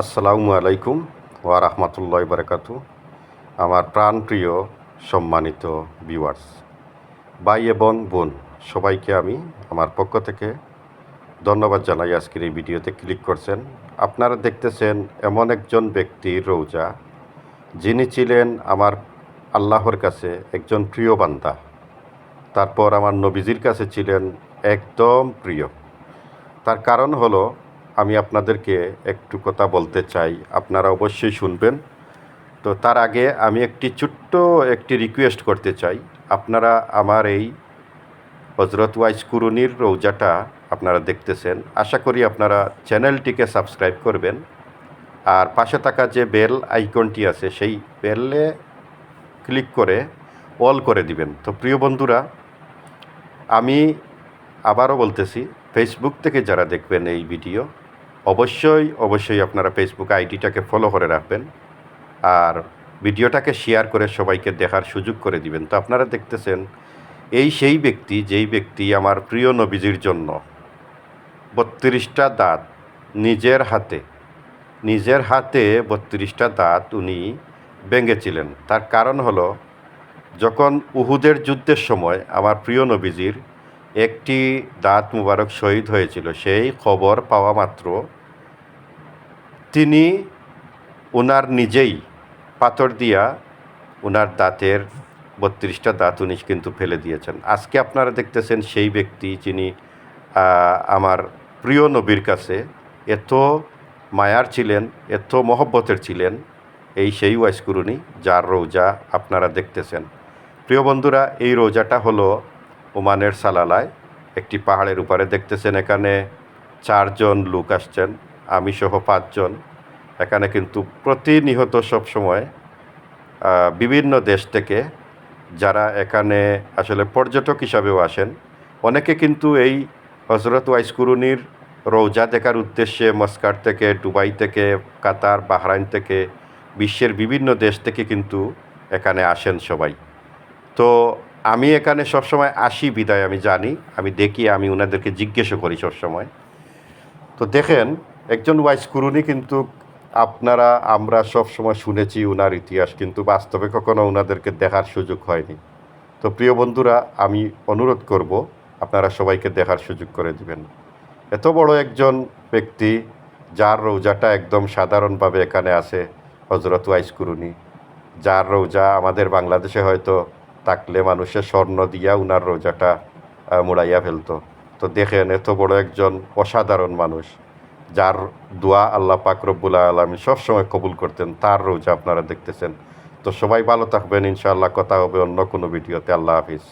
আসসালামু আলাইকুম ওয়া রাহমাতুল্লাহি বারাকাতু আমার প্রাণপ্রিয় সম্মানিত ভিউয়ার্স ভাই এবং বোন, সবাইকে আমি আমার পক্ষ থেকে ধন্যবাদ জানাই আজকের এই ভিডিওতে ক্লিক করছেন। আপনারা দেখতেছেন এমন একজন ব্যক্তির রৌজা, যিনি ছিলেন আমার আল্লাহর কাছে একজন প্রিয় বান্দা। তারপর আমার নবীজির কাছে ছিলেন একদম প্রিয়। তার কারণ হলো আমি আপনাদেরকে একটু কথা বলতে চাই। আপনারা অবশ্যই শুনবেন। তো তার আগে আমি একটি ছোট্ট একটি রিকোয়েস্ট করতে চাই। আপনারা আমার এই হজরত ওয়াইস কুরুনির রৌজাটা আপনারা দেখতেছেন। আশা করি আপনারা চ্যানেলটিকে সাবস্ক্রাইব করবেন। আর পাশে থাকা যে বেল আইকনটি আছে, সেই বেলে ক্লিক করে অল করে দিবেন। তো প্রিয় বন্ধুরা, আমি আবারও বলতেছি ফেসবুক থেকে যারা দেখবেন এই ভিডিও অবশ্যই অবশ্যই আপনারা ফেসবুক আইডিটাকে ফলো করে রাখবেন। আর ভিডিওটাকে শেয়ার করে সবাইকে দেখার সুযোগ করে দিবেন। তো আপনারা দেখতেছেন, এই সেই ব্যক্তি, যেই ব্যক্তি আমার প্রিয় নবীজির জন্য বত্রিশটা দাঁত নিজের হাতে নিজের হাতে বত্রিশটা দাঁত উনি ভেঙেছিলেন। তার কারণ হলো, যখন উহুদের যুদ্ধের সময় আমার প্রিয় নবীজির একটি দাঁত মুবারক শহীদ হয়েছিল, সেই খবর পাওয়া মাত্র তিনি ওনার নিজেই পাথর দিয়া ওনার দাঁতের বত্রিশটা দাঁত উনি কিন্তু ফেলে দিয়েছেন। আজকে আপনারা দেখতেছেন সেই ব্যক্তি যিনি আমার প্রিয় নবীর কাছে এত মায়ার ছিলেন, এত মহব্বতের ছিলেন, এই সেই ওয়াইসকুরুনি যার রোজা আপনারা দেখতেছেন। প্রিয় বন্ধুরা, এই রোজাটা হলো ওমানের সালালায় একটি পাহাড়ের উপরে দেখতেছেন এখানে চারজন লোক আসছেন আমি সহ পাঁচজন। এখানে কিন্তু প্রতিনিহত সবসময় আহ, বিভিন্ন দেশ থেকে যারা এখানে আসলে পর্যটক হিসাবেও আসেন। অনেকে কিন্তু এই হজরত ওয়াইসকুরুনির রৌজা দেখার উদ্দেশ্যে মস্কার থেকে দুবাই থেকে কাতার বাহরাইন থেকে বিশ্বের বিভিন্ন দেশ থেকে কিন্তু এখানে আসেন সবাই। তো আমি এখানে সবসময় আসি বিদায়, আমি জানি, আমি দেখি, আমি ওনাদেরকে জিজ্ঞেসও করি সবসময়। তো দেখেন, একজন ওয়াইস কুরুনি কিন্তু আপনারা, আমরা সব সময় শুনেছি ওনার ইতিহাস, কিন্তু বাস্তবে কখনো ওনাদেরকে দেখার সুযোগ হয়নি। তো প্রিয় বন্ধুরা, আমি অনুরোধ করব, আপনারা সবাইকে দেখার সুযোগ করে দিবেন। এত বড় একজন ব্যক্তি, যার রৌজাটা একদম সাধারণভাবে এখানে আছে হজরত ওয়াইস কুরুনি। যার রৌজা আমাদের বাংলাদেশে হয়তো থাকলে মানুষের স্বর্ণ দিয়া উনার রোজাটা মুড়াইয়া ফেলতো। তো দেখেন, এত বড় একজন অসাধারণ মানুষ, যার দোয়া আল্লাহ পাক রব্বুল আলমী সবসময় কবুল করতেন, তার রোজা আপনারা দেখতেছেন। তো সবাই ভালো থাকবেন, ইনশাআল্লাহ, কথা হবে অন্য কোনো ভিডিওতে। আল্লাহ হাফিজ।